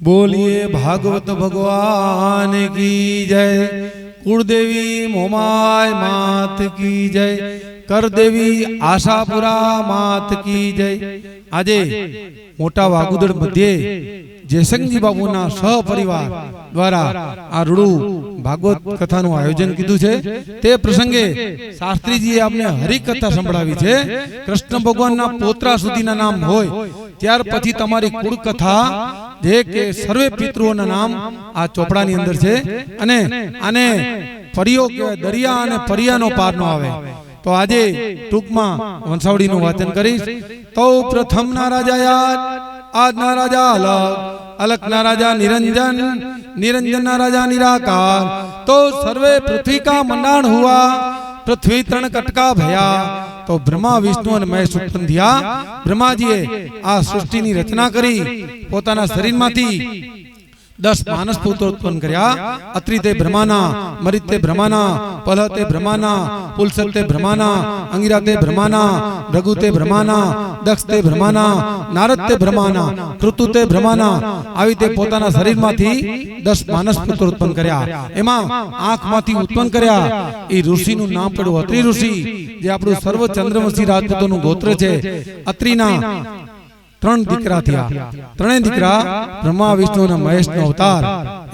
બોલીએ ભાગવત ભગવાન કી જય, કુળદેવી મોમાય માત કી જય, કરદેવી આશાપુરા માત કી જય. આજે મોટા વાગુદળ મધ્યે જયસંગજી બાબુના સહપરિવાર દ્વારા આ રૂડુ ભાગવત કથાનું આયોજન કીધું છે. તે પ્રસંગે શાસ્ત્રીજીએ આપણે હરિકથા સંભળાવી છે. કૃષ્ણ ભગવાનના પોતરા સુધીના નામ હોય. ત્યાર પછી તમારી કુળ કથા જે કે સર્વે પિતૃઓના નામ આ ચોપડાની અંદર છે. અને આને ફરિયો કહેવાય દરિયા અને ફરિયાનો પાર નો આવે. તો આજે ટૂંકમાં વંશાવળીનું વાંચન કરીશ. તો પ્રથમના રાજા યાદ આજના રાજા અલગ અલગના રાજા નિરંજન નિરંજનના રાજા નિરાકાર તો સર્વે પૃથ્વી કા મંડાણ હુઆ પૃથ્વી ત્રણ કટકા ભયા તો બ્રહ્મા વિષ્ણુ અને મહેશ ઉત્પન્ન થયા બ્રહ્માજીએ આ સૃષ્ટિની રચના કરી પોતાના શરીરમાંથી દસ માનસ પુત્રો ઉત્પન્ન કર્યા. અત્રિ તે બ્રહ્માના મરિત બ્રહ્માના પલહ તે બ્રહ્માના પુલસત બ્રહ્માના અંગિરા તે બ્રહ્માના રઘુ તે બ્રહ્માના દક્ષ તે બ્રહ્માના નારદ તે બ્રહ્માના કૃતુ બ્રહ્માના આવી તે પોતાના શરીરમાંથી દસ માનસ પુત્રો ઉત્પન્ન કર્યા. એમાં આંખમાંથી ઉત્પન્ન કર્યા. એ ઋષિનું નામ પડ્યું અત્રિ ઋષિ, જે આપણું સર્વ ચંદ્રવંશી રાજપૂતોનું ગોત્ર છે. અત્રિના ત્રણ દીકરા થયા. ત્રણેય દીકરા બ્રહ્મા વિષ્ણુ અને મહેશનો અવતાર.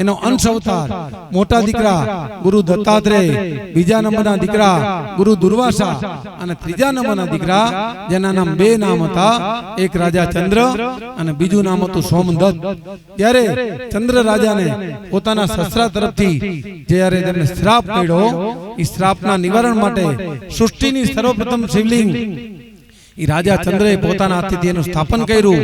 એનો અંશ અવતાર. મોટા દીકરા ગુરુ દત્તાત્રેય. બીજા નંબરના દીકરા ગુરુ દુર્વાસા. અને ત્રીજા નંબરના દીકરા જેના નામ બે નામ હતા. એક રાજા ચંદ્ર અને બીજું નામ હતું સોમદત્ત. ત્યારે ચંદ્ર રાજાને પોતાના સસરા તરફથી જ્યારે તેમને શ્રાપ મળ્યો એ શ્રાપના નિવારણ માટે સૃષ્ટિની સર્વપ્રથમ શિવલિંગ ઈ રાજા ચંદ્રએ પોતાના હાથેથી સ્થાપન કર્યું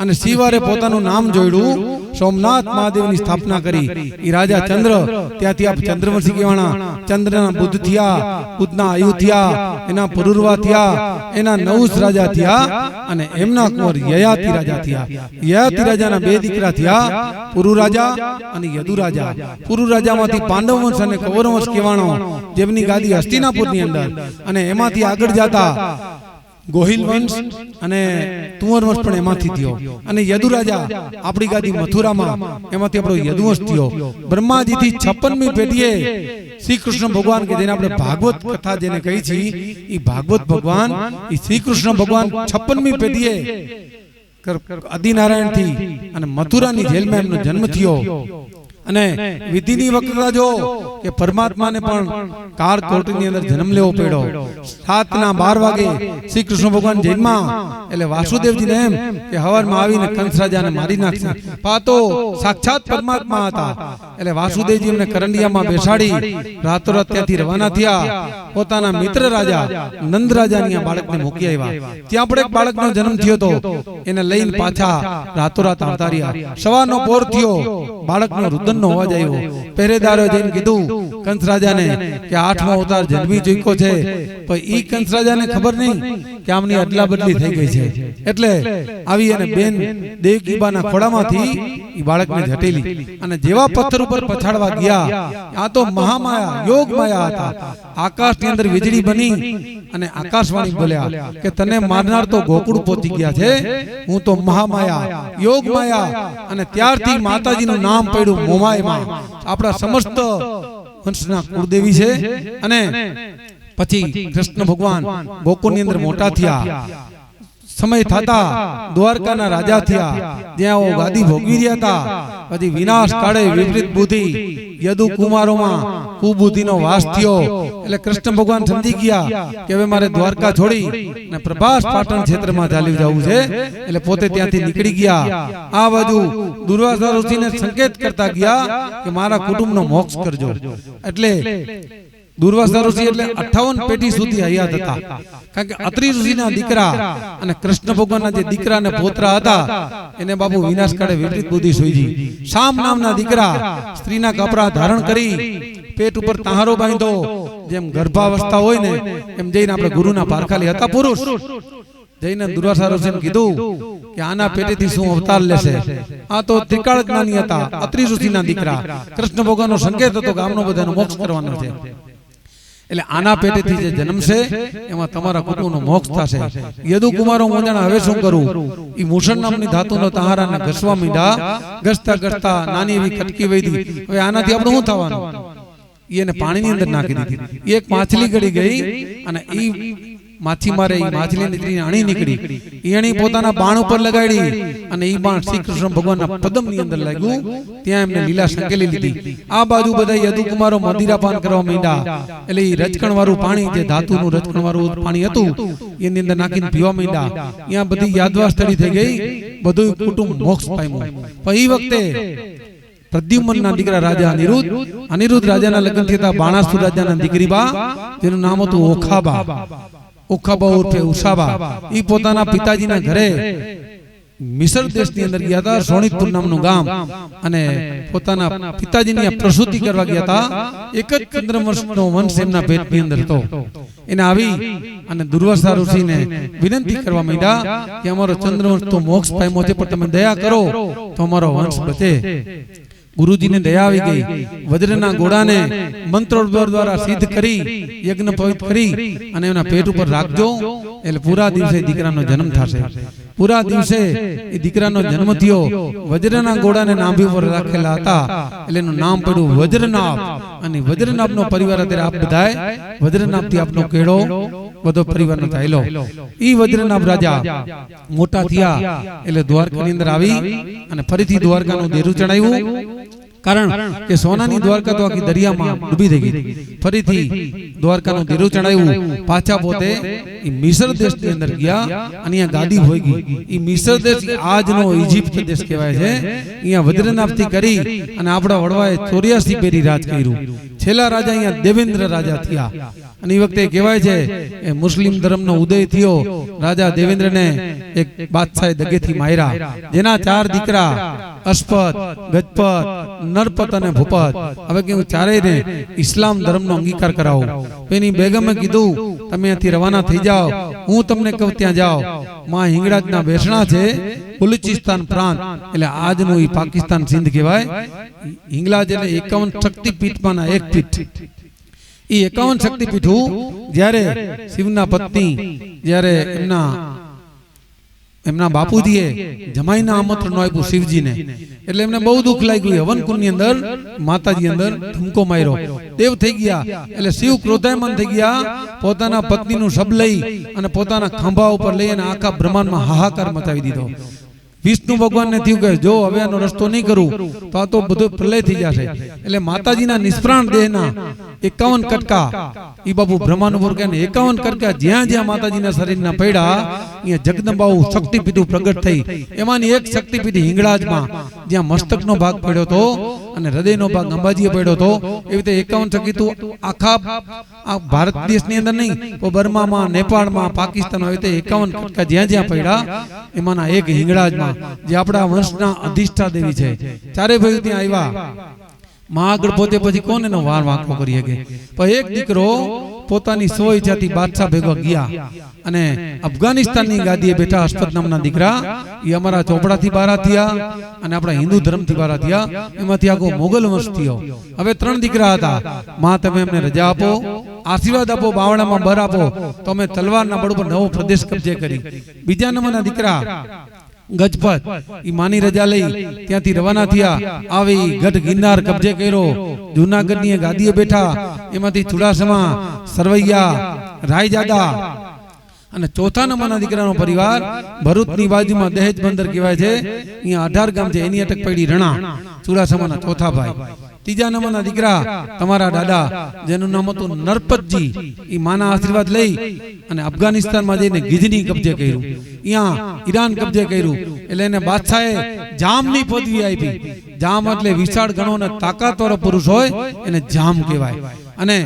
અને શિવારે પોતાનું નામ જોડ્યું. સોમનાથ મહાદેવની સ્થાપના કરી. એ રાજા ચંદ્ર ત્યાંથી આપ ચંદ્રવંશી કહેવાના. ચંદ્રના બુદ્ધ થયા બુદ્ધના આયુ થયા એના પુરુરવા થયા એના નવસ રાજા થયા અને એમના કુંવર યયાતિ રાજા થયા. યયાતિ રાજાના બે દીકરા થયા પુરુ રાજા અને યદુ રાજા પુરુ રાજામાંથી પાંડવ વંશ અને કૌરવ વંશ કહેવાનો જેમની ગાદી હસ્તિનાપુરની અંદર અને એમાંથી આગળ જતા ગોહિલ વંશ અને તુંવર વંશ પણ એમાંથી થયો. અને યદુ રાજા આપણી ગાદી મથુરામાં, એમાંથી આપણો યદુવંશ થયો. બ્રહ્માજીથી છપ્પનમી પેઢીએ શ્રી કૃષ્ણ ભગવાન કે જેને આપણે ભાગવત કથા જેને કહી છે એ ભાગવત ભગવાન એ શ્રી કૃષ્ણ ભગવાન છપ્પનમી પેઢીએ આદિનારાયણથી અને મથુરાની જેલમાં એમનો જન્મ થયો. અને વિધિની વક્રતા જો કે પરમાત્માને પણ કાર કોર્ટની અંદર જન્મ લેવો પડ્યો. સાતના બાર વાગે શ્રી કૃષ્ણ ભગવાન જન્મા એટલે વાસુદેવજીને એમ કે હવનમાં આવીને કંસ રાજાને મારી નાખશે. પાતો સાક્ષાત પરમાત્મા હતા. એટલે વાસુદેવજી એમને કરંડિયામાં બેસાડી રાતોરાત ત્યાંથી રવાના થયા. પોતાના મિત્ર રાજા નંદ રાજાની આ બાળકને મૂકી આવ્યા. ત્યાં પણ એક બાળકનો જન્મ થયો હતો. એને લઈને પાછા રાતોરાત આવતા રહ્યા. સવારનો પોર થયો. બાળકનો રુદનનો અવાજ આવ્યો. પહેરેદારો જઈને કીધું કંસ રાજાને કે આઠમો અવતાર જન્મી ચૂક્યો છે. પણ ઈ કંસ રાજાને ખબર નહીં કે આમની અદલા બદલી થઈ ગઈ છે. એટલે આવી અને બેન દેવકીબાના ખોળામાંથી ઈ બાળકને ઝટેલી. અને જેવા પથ્થર ઉપર પછાડવા ગયા. આ તો મહામાયા યોગ માયા હતા. આકાશની અંદર વીજળી બની અને આકાશવાણી બોલ્યા કે તને મારનાર તો ગોકુળ પહોંચી ગયા છે. હું તો મહામાયા યોગ માયા અને ત્યારથી માતાજીનું નામ પડ્યું મોમાયમાં આપણા સમસ્ત વંશના કુળદેવી છે અને પછી કૃષ્ણ ભગવાન ગોકુળની અંદર મોટા થયા. સમય થતા દ્વારકાના રાજા થયા. જ્યાં ગાદી ભોગવી રહ્યા હતા. પછી વિનાશ કાળે વિપરીત બુદ્ધિ. યદુ કુમારોમાં કુબુદ્ધિનો વાસ થયો. એટલે કૃષ્ણ ભગવાન સમજી ગયા કે હવે મારે દ્વારકા છોડી અને પ્રભાસ પાટણ ક્ષેત્રમાં ચાલી જવું છે. એટલે પોતે ત્યાંથી નીકળી ગયા. આ બાજુ દુર્વાસા ઋષિને સંકેત કરતા ગયા કે મારા કુટુંબનો મોક્ષ કરજો. એટલે દુર્વાસા ઋષિ એટલે 58 પેઢી સુધી હયાત હતા. કારણ કે અત્રિ ઋષિના દીકરા અને કૃષ્ણ ભગવાનના જે દીકરા અને પોતરા હતા. એને બાબુ વિનાશ કાળે વિપરીત બુદ્ધિ સોઈજી શામ નામના દીકરા સ્ત્રીના કપડા ધારણ કરી પેટ ઉપર તાહારો બાંધો જેમ ગર્ભાવસ્થા હોય ને એમ જઈને આપણે ગુરુના પારખાલી હતા પુરુષ. જઈને દુર્વાસા ઋષિને કીધું કે આના પેટેથી શું અવતાર લેશે? આ તો ત્રિકાળ જ્ઞાની હતા અત્રિ ઋષિના દીકરા. કૃષ્ણ ભગવાનનો સંકેત હતો કે આમનો બધાનો. મોક્ષ કરવાનો છે એટલે આના પેટેથી જે જન્મશે એમાં તમારા કુટુંબનો મોક્ષ થશે. યદુકુમારો મોજાણા હવે શું કરું? એ મૂષણ નામની ધાતુનો તહારાને ઘસવા મીંડા ઘસતા ઘસતા નાની એવી કટકી વૈધી હવે આનાથી આપણે શું થવાનું? એને પાણીની અંદર નાખી દીધી. એક માછલી ગળી ગઈ અને ઈ માછીમારે મારે માછલી નીકળી. અણી નીકળી એણી પોતાના બાણ ઉપર લગાડી. અને એ બાણ શ્રી કૃષ્ણ ભગવાનના પદમની અંદર લાગ્યું. ત્યાં એમને લીલા સંકેલી લીધી. આ બાજુ બધા યદુકુમારો મદિરાપાન કરવા માંડ્યા. એટલે એ રજકણ વાળું પાણી જે ધાતુનું રજકણ વાળું પાણી હતું એની અંદર નાખીને પીવા માંડ્યા. ત્યાં બધી યાદવા સ્થળી થઈ ગઈ બધું કુટુંબ મોક્ષ પામ્યું. પણ ઈ વખતે પ્રદ્યુમનના દીકરા રાજા અનિરુદ્ધ અનિરુદ્ધ રાજાના લગ્ન થતા બાણાસુર રાજાના દીકરી બા જેનું નામ હતું ઓખાબા ઓખાબા ઉર્ફે ઉષાબા. એ પોતાના પિતાજીના ઘરે. મિસર દેશની અંદર ગયા હતા સોણીતપુર નામનું ગામ. અને પોતાના પિતાજીની પ્રસૂતિ કરવા ગયા હતા. એક જ ચંદ્રવંશનો વંશ એમના ભેટની અંદર હતો. એને આવી અને દુર્વાસા ઋષિને વિનંતી કરવા માંડ્યા કે અમારો ચંદ્રવંશ તો મોક્ષ પામ્યો છે પણ તમે દયા કરો તો અમારો વંશ બચે. ગુરુજીને દયા આવી ગઈ વજ્રના ઘોડાને મંત્રો દ્વારા સિદ્ધ કરી યજ્ઞ પવિત્ર કરી અને એના પેટ ઉપર રાખજો એટલે પૂરા દિવસે દીકરાનો જન્મ થશે. પૂરા દિવસે એ દીકરાનો જન્મ થયો. વજ્રના ઘોડાને નાભી ઉપર રાખેલા હતા. એટલે એનું નામ પડ્યું વજ્રનાભ. અને વજ્રનાભનો પરિવાર અત્યારે આપ બધાય વજ્રનાભથી આપનો કેળો બધો પરિવારનો થયેલો. ઈ વજ્રનાભ રાજા મોટા થયા. એટલે દ્વારકાની અંદર આવી અને ફરીથી દ્વારકાનું દેરું ચડાવ્યું કારણ કે સોનાની દ્વારકા તો આખી દરિયામાં ડૂબી થઈ ગઈ. ફરીથી દ્વારકાનું દેરું ચડાવ્યું પાછા પોતે મિશ્ર મિસર દેશની અંદર ગયા અને અહીંયા ગાદી હોઈ ગઈ. એ મિસર દેશ આજનો ઇજિપ્ત દેશ કહેવાય છે. અહીંયા વજ્રનાથથી કરી અને આપણા વડવાએ ચોર્યાસી પેરી રાજ કર્યું. છેલ્લા રાજા અહીંયા દેવેન્દ્ર રાજા થયા. અને એ વખતે કહેવાય છે, એ મુસ્લિમ ધર્મનો ઉદય થયો. રાજા દેવેન્દ્રને એક બાદશાહે દગેથી માર્યા. જેના ચાર દીકરા અશ્પત ગજપત નરપત અને ભૂપત હવે કે હું ચારેયને ઇસ્લામ ધર્મનો અંગીકાર કરાવું. એની બેગમે કીધું, તમે અહીંથી રવાના થઈ જાઓ. હું તમને કહું, ત્યાં જાઓ. માં હિંગળાજના બેસણા છે, બલુચિસ્તાન પ્રાંત. એટલે આજનું એ પાકિસ્તાન સિંધ કહેવાય. હિંગલાજ એટલે એકાવન શક્તિપીઠમાંના એક પીઠ. એ એકાવન શક્તિપીઠું જ્યારે શિવના પત્ની જ્યારે એમના એમના બાપુજીએ જમાઈના આમંત્રણ આપ્યું શિવજીને. એટલે એમને બહુ દુઃખ લાગ્યું. હવનકુંડની અંદર માતાજી અંદર ધમકો માર્યો. દેવ થઈ ગયા. એટલે શિવ ક્રોધાયમાન થઈ ગયા. પોતાના પત્નીનું શબ લઈ અને પોતાના ખંભા ઉપર લઈ અને આખા બ્રહ્માંડમાં હાહાકાર મચાવી દીધો. વિષ્ણુ ભગવાનને થયું કે જો હવે આનો રસ્તો નહીં કરું તો આ તો બધું પ્રલય થઈ જશે. એટલે માતાજીના નિષ્પ્રાણ દેહના એકાવન કટકા. એ બાબુ બ્રહ્માનુભવ કે એકાવન કટકા જ્યાં જ્યાં માતાજીના શરીરના પડ્યા અહીંયા જગદંબાઓ શક્તિપીઠું પ્રગટ થઈ. એમાંની એક શક્તિપીઠ હિંગળાજમાં, જ્યાં મસ્તકનો ભાગ પડ્યો હતો અને હૃદયનો ભાગ અંબાજીએ પડ્યો હતો. એવી રીતે એકાવન શક્તિતું આખા આ ભારત દેશની અંદર નહીં તો બર્મામાં, નેપાળમાં, પાકિસ્તાનમાં આવી રીતે એકાવન કટકા જ્યાં જ્યાં પડ્યા, એમાંના એક હિંગળાજમાં, જે આપણા વંશના અધિષ્ઠા દેવી છે. ચારે ભાઈ ત્યાં આવ્યા. માં આગળ પોતે પછી કોને વાર વાંકો કરી શકે? પણ એક દીકરો પોતાની સોય ઈચ્છાથી બાદશાહ ભેગો ગયા. અને અફઘાનિસ્તાનની ગાદીએ બેઠા અશફત નામના દીકરા એ અમારા ચોપડાથી બારા થયા અને આપણા હિન્દુ ધર્મથી બારા થયા એમાંથી આખો મોગલ વંશ થયો હવે ત્રણ દીકરા હતા. માં તમે એમને રજા આપો આશીર્વાદ આપો બાવણામાં બર આપો. તો અમે તલવારના બળ ઉપર નવો પ્રદેશ કબજે કરી. બીજા નંબરના દીકરા ગજપત. ઈ માની રજા લઈ ત્યાંથી રવાના થયા. આવી ગઢ ગિરનાર કબજે કર્યો. જૂનાગઢની ગાદીએ બેઠા. એમાંથી ચુડાસમા, સરવૈયા, રાયજાદા અને ચોથા નંબરના દીકરાનો પરિવાર ભરૂચની બાજુમાં દહેજ બંદર કહેવાય છે. અહીંયા અઢાર ગામ છે. એની અટક પડી રણા. ચુડાસમાના ચોથા ભાઈ. ત્રીજા નંબરના દીકરા તમારા દાદા જેનું નામ હતું નરપતજી એ માના આશીર્વાદ લઈ અને અફઘાનિસ્તાનમાં જઈને ગીધની કબજે કર્યું. અહીંયા ઈરાન કબજે કર્યું. એટલે એને બાદશાહે જામની પદવી આપી જામ એટલે વિશાળ ગણો અને તાકાતવાળો પુરુષ હોય એને જામ કહેવાય. અને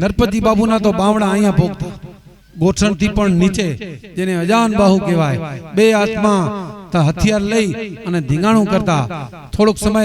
નરપતજી બાબુના તો બાવડા અહીંયા ભોગતા ગોઠણથી પણ નીચે જેને અજાન બાહુ કહેવાય. બે હાથમાં હથિયાર લઈ અને ધીંગાણું કરતા થોડોક સમય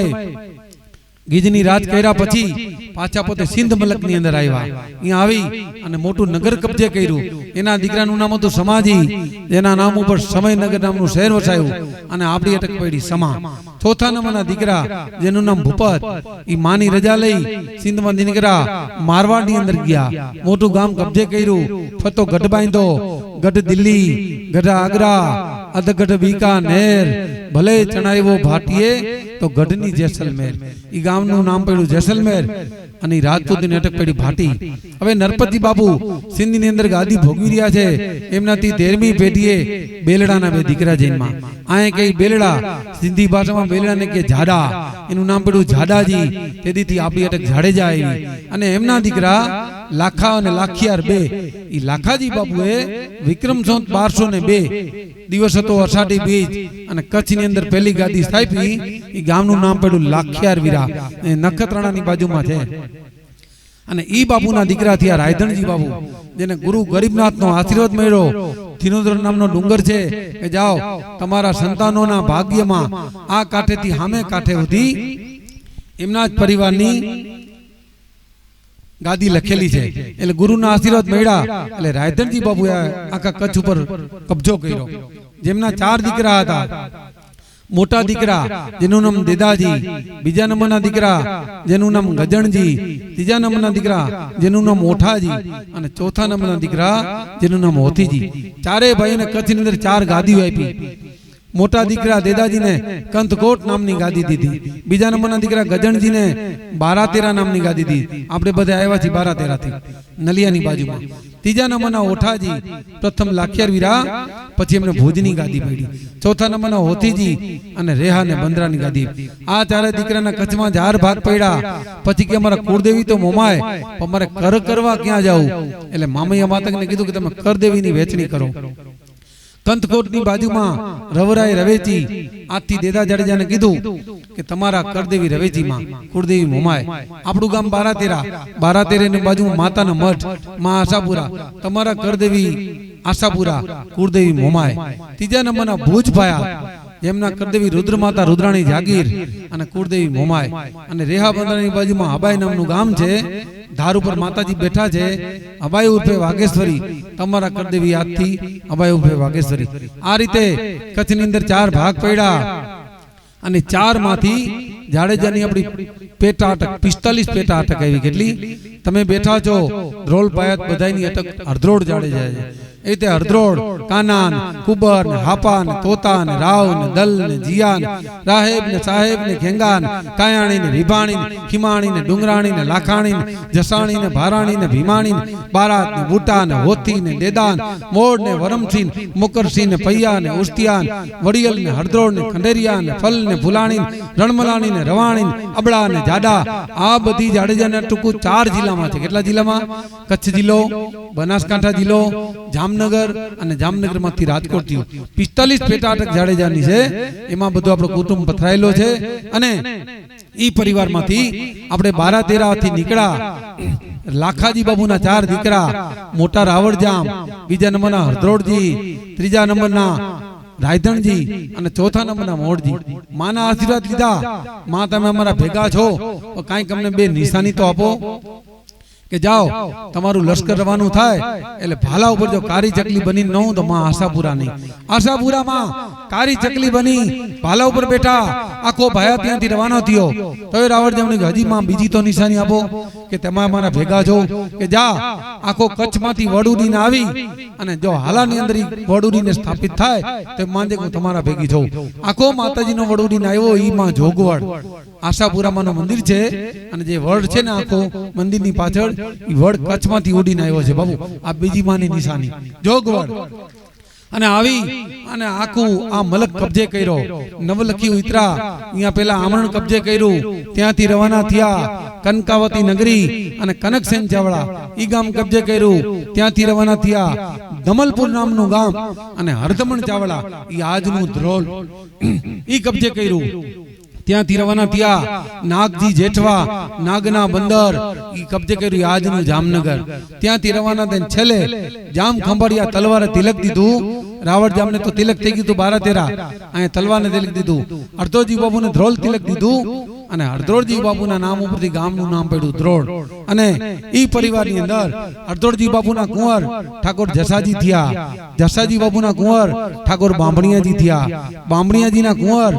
ગીજની રાજ કર્યા પછી પાછા પોતે સિંધ મલકની અંદર આવ્યા. અહીંયા આવી અને મોટું નગર કબજે કર્યું. એના દીકરાનું નામ હતું સમાજી જેના નામ ઉપર સમયનગર નામનું શહેર વસાયું અને આપણી અટક પડી સમા. ચોથા નંબરના દીકરા જેનું નામ ભૂપત. એ માની રજા લઈ સિંધમાં નીકળ્યા મારવાડની અંદર ગયા. મોટું ગામ કબજે કર્યું. ફતો ગઢ બાંધો ગઢ દિલ્હી ગઢ આગ્રા અધગઢ બીકાનેર ભલે ચણાવ્યો ભાટીએ, તો ગઢની જેસલમેર. ઈ ગામનું નામ પડ્યું જેસલમેર. અને રાજપૂતની અટક પડી ભાટી. હવે નરપતિ બાબુ સિંધની અંદર ગાદી ભોગવી રહ્યા છે. એમનાથી તેરમી પેઢીએ બેલડાના બે દીકરા જન્મા આય કઈ બેલડા, સિંધી ભાષામાં બેલડાને કે જાડા એનું નામ પડ્યું જાડાજી તેથી આપણી અટક જાડેજા આવી અને એમના દીકરા લાખા અને લાખિયાર બે. એ લાખાજી બાબુએ વિક્રમ સંત બારસો ને બે. દિવસ હતો અષાઢી બીજ. અને કચ્છની અંદર પહેલી ગાદી સ્થાપી એ ગામનું નામ પડ્યું લાખિયાર વીરા. નખત્રાણાની બાજુમાં છે. અને ઈ બાપુના દીકરા થયા રાયધણજી બાબુ જેને ગુરુ ગરીબનાથનો આશીર્વાદ મળ્યો. ધીનોદર નામનો ડુંગર છે કે જાઓ, તમારા સંતાનોના ભાગ્યમાં આ કાંઠેથી સામે કાંઠે સુધી એમના જ પરિવારની ગાદી લખેલી છે. એટલે ગુરુના આશીર્વાદ મળ્યા. એટલે રાયધનજી બાબુએ આખા કચ્છ ઉપર કબજો કર્યો. જેમના ચાર દીકરા હતા મોટા દીકરા જેનું નામ દેદાજી બીજા નંબરના દીકરા જેનું નામ ગજણજી ત્રીજા નંબરના દીકરા જેનું નામ ઓઠાજી અને ચોથા નંબરના દીકરા જેનું નામ હોથીજી ચારે ભાઈને કચ્છની અંદર ચાર ગાદીઓ આપી. મોટા દીકરા દેદાજીને કંથકોટ નામની ગાદી દીધી. બીજા નંબરના દીકરા ગજણજીને બારા તેરા નામની ગાદી દીધી. આપણે બધા આવ્યા છીએ બારા તેરાથી નલિયાની બાજુમાં. ત્રીજા નંબરના ઓઠાજી પ્રથમ લાખિયાર વીરા પછી એમને ભુજની ગાદી પડી. ચોથા નંબરના હોથીજી અને રેહા ને બંદરાની ગાદી. આ ચારે દીકરાના કચ્છમાં ઝાર ભાગ પડ્યા. પછી કે અમારા કુળદેવી તો મોમાય પણ અમારે કર કરવા ક્યાં જાવ એટલે મામૈયા માતકને કીધું કે તમે કરદેવીની વેચણી કરો. કંથકોટની બાજુમાં રવરાય રવેચી આજથી દેદા જાડેજાને કીધું કે તમારા કરદેવી રવેચીમાં કુળદેવી મોમાય. આપણું ગામ બારાતેરા. બારાતેરાની બાજુમાં માતાના મઠ, માં આશાપુરા. તમારા કરદેવી આશાપુરા, કુળદેવી મોમાય. ત્રીજા નંબરના ભુજ ભાયા જેમના કરદેવી રુદ્ર માતા રુદ્રાણી જાગીર અને કુળદેવી મોમાય અને રેહા બંદરની બાજુમાં હબાઈ નામનું ગામ છે, ધાર ઉપર માતાજી બેઠા છે, અબાઈ ઉર્ફે વાઘેશ્વરી, તમારા કરદેવી યાદથી અબાઈ ઉર્ફે વાઘેશ્વરી. આ રીતે કચ્છની અંદર ચાર ભાગ પડ્યા અને ચારમાંથી જાડેજાની આપણી પેટા અટક પિસ્તાલીસ પેટા અટક આવી કેટલી? તમે બેઠા છો ધ્રોલ પાયત બધાની અટક અર્ધ્રોડ જાડેજા છે એ અર્ધ્રોડ કાનાન, કુબર હાપાન હાપા ને તોતા ને રાવ ને દલ ને જિયાન, રાહેબ ને સાહેબ ને ઘેંગાન, કાયાણી ને વિભાણી ને ખીમાણી ને ડુંગરાણી ને લાખાણી ને જસાણી ને ભારાણી ને ભીમાણી ને બારાત ને બુટા ને હોથી ને દેદાન મોડ ને વરમસિંહ ને મુકરસિંહ ને પૈયા ને ઉસ્તિયાન, વડિયલ ને હરદ્રોડ ને ખંડેરિયા ને ફલ ને ફુલાણી ને રણમલાણી ને રવાણી ને અબડા ને જાડા, આ બધી જાડેજાના ટૂંકું ચાર જિલ્લામાં છે. કેટલા જિલ્લામાં? કચ્છ જિલ્લો, બનાસકાંઠા જિલ્લો જામનગર અને જામનગરમાંથી રાજકોટ થયું. પિસ્તાલીસ પેટા અટક જાડેજાની છે. એમાં બધો આપણો કુટુંબ પથરાયેલો છે. અને ઈ પરિવારમાંથી આપણે બારા તેરાથી નીકળ્યા. લાખાજી બાબુના ચાર દીકરા, મોટા રાવળજામ, બીજા નંબરના હરદ્રોડજી, ત્રીજા નંબરના રાયધણજી અને ચોથા નંબરના મોડજી. માના આશીર્વાદ લીધા. માં, તમે અમારા ભેગા છો. કાંઈક અમને બે નિશાની તો આપો. કે જાઓ તમારું લશ્કર રવાનું થાય એટલે ભાલા ઉપર જો કારી ચકલી બની ન તો માં આશાપુરા નહીં. આશાપુરામાં કારી ચકલી બની ભાલા ઉપર બેઠા આખો ભાયા ત્યાંથી રવાનો થયો. તો રાવણ જેમને હજી માં બીજી તો નિશાની આપો કે તમે મારા ભેગા જો કે જા આખો કચ્છમાંથી વડુડીને આવી અને જો હાલાની અંદર વડુડીને સ્થાપિત થાય તો માંજે હું તમારા ભેગી છું આખો માતાજીનો વડુડીને આવ્યો ઈ માં જોગવડ. આશાપુરામાંનું મંદિર છે અને જે વડ છે ને આખો મંદિરની પાછળ વડ કચ્છમાંથી ઉડીને આવ્યો છે બાબુ. આ બીજી માની નિશાની. જોગવડ. અને આવી અને આખું આ મલક કબજે કર્યો. નવલખી ઉતરા અહીંયા પેલા આમરણ કબજે કર્યું. ત્યાંથી રવાના થયા કનકાવતી નગરી અને કનકસેન ચાવડા. ઈ ગામ કબજે કર્યું. ત્યાંથી રવાના થયા દમલપુર નામનું ગામ અને હરદમણ ચાવડા. ઈ આજનું ધ્રોલ. ઈ કબજે કર્યું. ત્યાંથી રવાના થયા. નાગજી જેઠવા, નાગના બંદર, ઈ કબજે કર્યું આજનું જામનગર. ત્યાંથી રવાના થઈને છેલ્લે જામ ખંભાળિયા તલવારે તિલક દીધું. રાવણ જામને તો તિલક થઈ ગયું બારા તેરા. અહીંયા તલવારને તિલક દીધું. અર્ધોજી બાબુને ધ્રોલ તિલક દીધું અને હરદ્રોળજી બાપુના નામ ઉપરથી ગામનું નામ પડ્યું ધ્રોળ. અને ઈ પરિવારની અંદર હરદ્રોળજી બાપુના કુંવર ઠાકોર જસાજી થયા. જસાજી બાપુના કુંવર ઠાકોર બામણિયાજી થયા. બામણિયાજીના કુંવર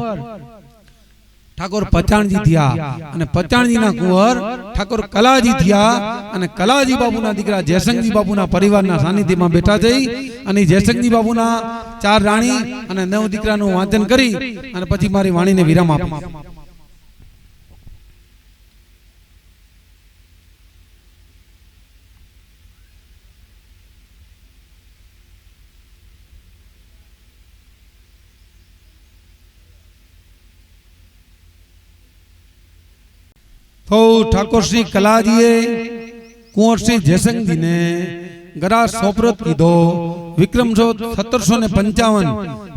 ઠાકોર પચાણજી થયા અને પચાણજીના કુંવર ઠાકોર કલાજી થયા અને કલાજી બાબુના દીકરા જયસંગજી બાબુના પરિવારના સાનિધ્યમાં બેઠા જઈ અને જયસંગજી બાબુના ચાર રાણી અને નવ દીકરાનું વાંચન કરી અને પછી મારી વાણીને વિરામ આપી. તો ઠાકોર શ્રી કલાજીએ કુંવર શ્રી જયસંગજીને ગરા સોપરત કીધો વિક્રમ સત્તરસો ને પંચાવન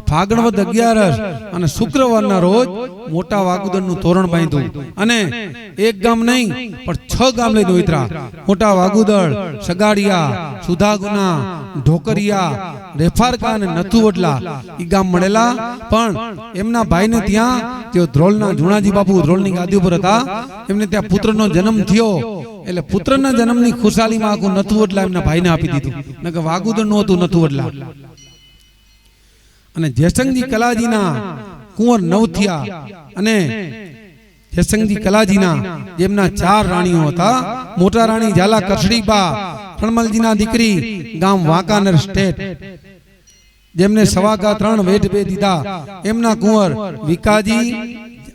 ફાગણવદ અગિયારસ અને શુક્રવારના રોજ મોટા વાગુદરનું તોરણ બાંધ્યું. અને એક ગામ નહીં પણ છ ગામ લઈને ઉતરા મોટા વાગુદળ સગાડિયા સુધાગુના ઢોકરિયા રેફારકા અને નથુવડલા ઈ ગામ મળેલા, પણ એમના ભાઈને ત્યાં તેઓ ધ્રોલના જુણાજી બાપુ ધ્રોલની ગાદી ઉપર હતા. એમને ત્યાં પુત્રનો જન્મ થયો. એટલે પુત્રના જન્મની ખુશાલીમાં આખું નથુવડલા એમના ભાઈને આપી દીધું. નકર વાગુદરનું હતું નથુવડલા અને જયસંગજી કલાજીના કુંવર નવ થયા. અને જયસંગજી કલાજીના જેમના ચાર રાણીઓ હતા. મોટા રાણી ઝાલા કસડીબા રણમલજીના દીકરી ગામ વાંકાનેર સ્ટેટ. જેમને સવાગા ત્રણ વેઠ બે દીધા. એમના કુંવર વિકાજી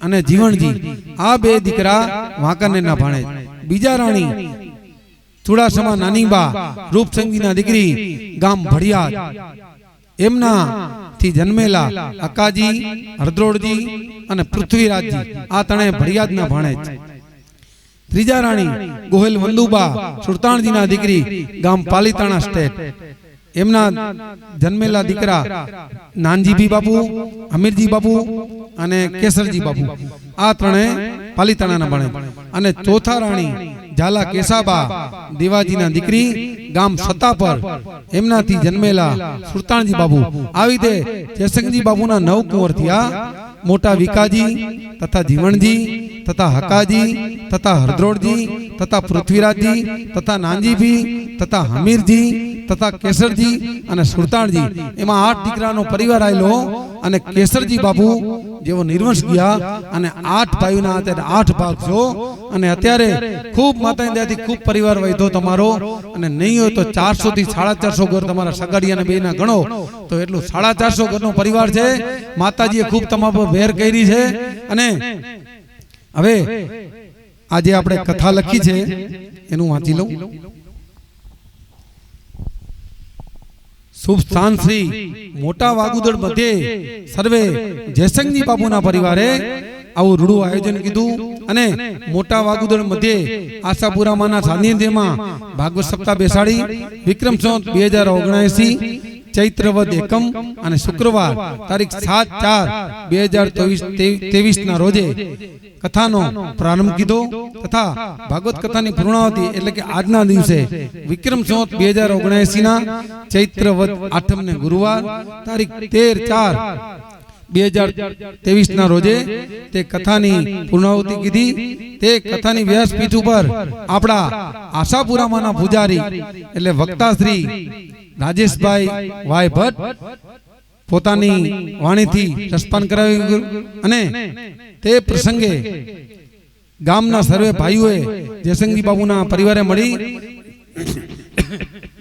અને જીવણજી. આ બે દીકરા વાંકાનેરના ભાણે બીજા રાણી ચુડાસમા નાનીબા રૂપસંગીના દીકરી ગામ ભડિયાદ. એમના થી જન્મેલા અકાજી હરદ્રોડજી અને પૃથ્વીરાજજી. આ ત્રણે ભડિયાદના ભાણે છે ત્રીજા રાણી ગોહિલ વંદુબા સુરતાણજીના દીકરી ગામ પાલીતાણા સ્ટેટ. એમના જન્મેલા દીકરા નાનજીભી બાપુ, અમીરજી બાપુ અને કેસરજી બાપુ. આ ત્રણે પાલીતાણાના ભણે. અને ચોથા રાણી ઝાલા કેસાબા દેવાજીના દીકરી ગામ સત્તા પર એમનાથી જન્મેલા સુરતાણજી બાબુ આવી રીતે જયસંગજી બાબુના નવ કુંવર થયા મોટા વિકાજી તથા જીવણજી તથા હકાજી, તથા હરદ્રોડજી તથા પૃથ્વીરાજજી, તથા નાનજીભી, તથા હમીરજી, તથા કેસરજી અને સુરતાણજી એમાં આઠ દીકરાનો પરિવાર આવેલો અને કેસરજી બાબુ જેવો નિર્વંશ ગયા અને આઠ ભાઈઓના અત્યારે આઠ ભાગ છો અને અત્યારે ખૂબ માતાની દયાથી ખૂબ પરિવાર વધ્યો તમારો. અને નહીં હોય તો ચારસો થી સાડા ચારસો ઘર તમારા સગાડિયા બે ના ગણો. તો એટલું સાડા ચારસો ઘરનો પરિવાર છે. માતાજીએ ખૂબ તમારા પર વેર કરી છે. અને હવે આજે આપણે કથા લખી છે એનું વાંચી લઉં. શુભ સ્થાન શ્રી મોટા વાગુદળ મધ્યે સર્વે જયસંગજી બાપુના પરિવારે આવું રૂડું આયોજન કીધું અને મોટા વાગુદળ મધ્યે આશાપુરામાના સાનિધ્યમાં ભાગવત સપ્તાહ બેસાડી વિક્રમ સંત બે હજાર ઓગણસી ચૈત્રવદ એકમ અને શુક્રવાર, તારીખ સાત ચાર, બે હજાર ત્રેવીસ ના રોજે કથાનો પ્રારંભ કીધો તથા ભાગવત કથાની પૂર્ણાવતી એટલે કે આજના દિવસે વિક્રમ સંવત બે હજાર ઓગણસી ના ચૈત્રવદ આઠમ ને ગુરુવાર, તારીખ તેર ચાર, બે હજાર ત્રેવીસ ના રોજે તે કથાની પૂર્ણાવતી કીધી. તે કથાની વ્યાસપીઠ ઉપર આપણા આશાપુરામાના પૂજારી એટલે વક્તા શ્રી રાજેશભાઈ વાય ભટ્ટ પોતાની વાણીથી રસપાન કરાવ્યું અને તે પ્રસંગે ગામના સર્વે ભાઈઓએ જયસંગજી બાબુના પરિવારે મળી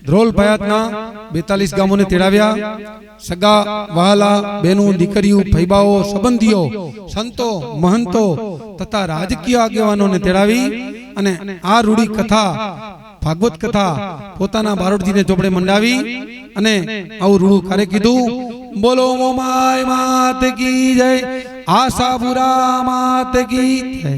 ધ્રોલ ભયાતના બેતાલીસ ગામોને તેડાવ્યા. સગા, વહાલા, બેનો, દીકરીઓ ફૈબાઓ સંબંધીઓ, સંતો, મહંતો તથા રાજકીય આગેવાનોને તેડાવી અને આ રૂઢી કથા ભાગવત કથા પોતાના બારોટજીને ચોપડે મંડાવી અને આવું રૂડું કાર્ય કીધું, બોલો મોમાય માત કી જય આશાપુરા માત કી જય.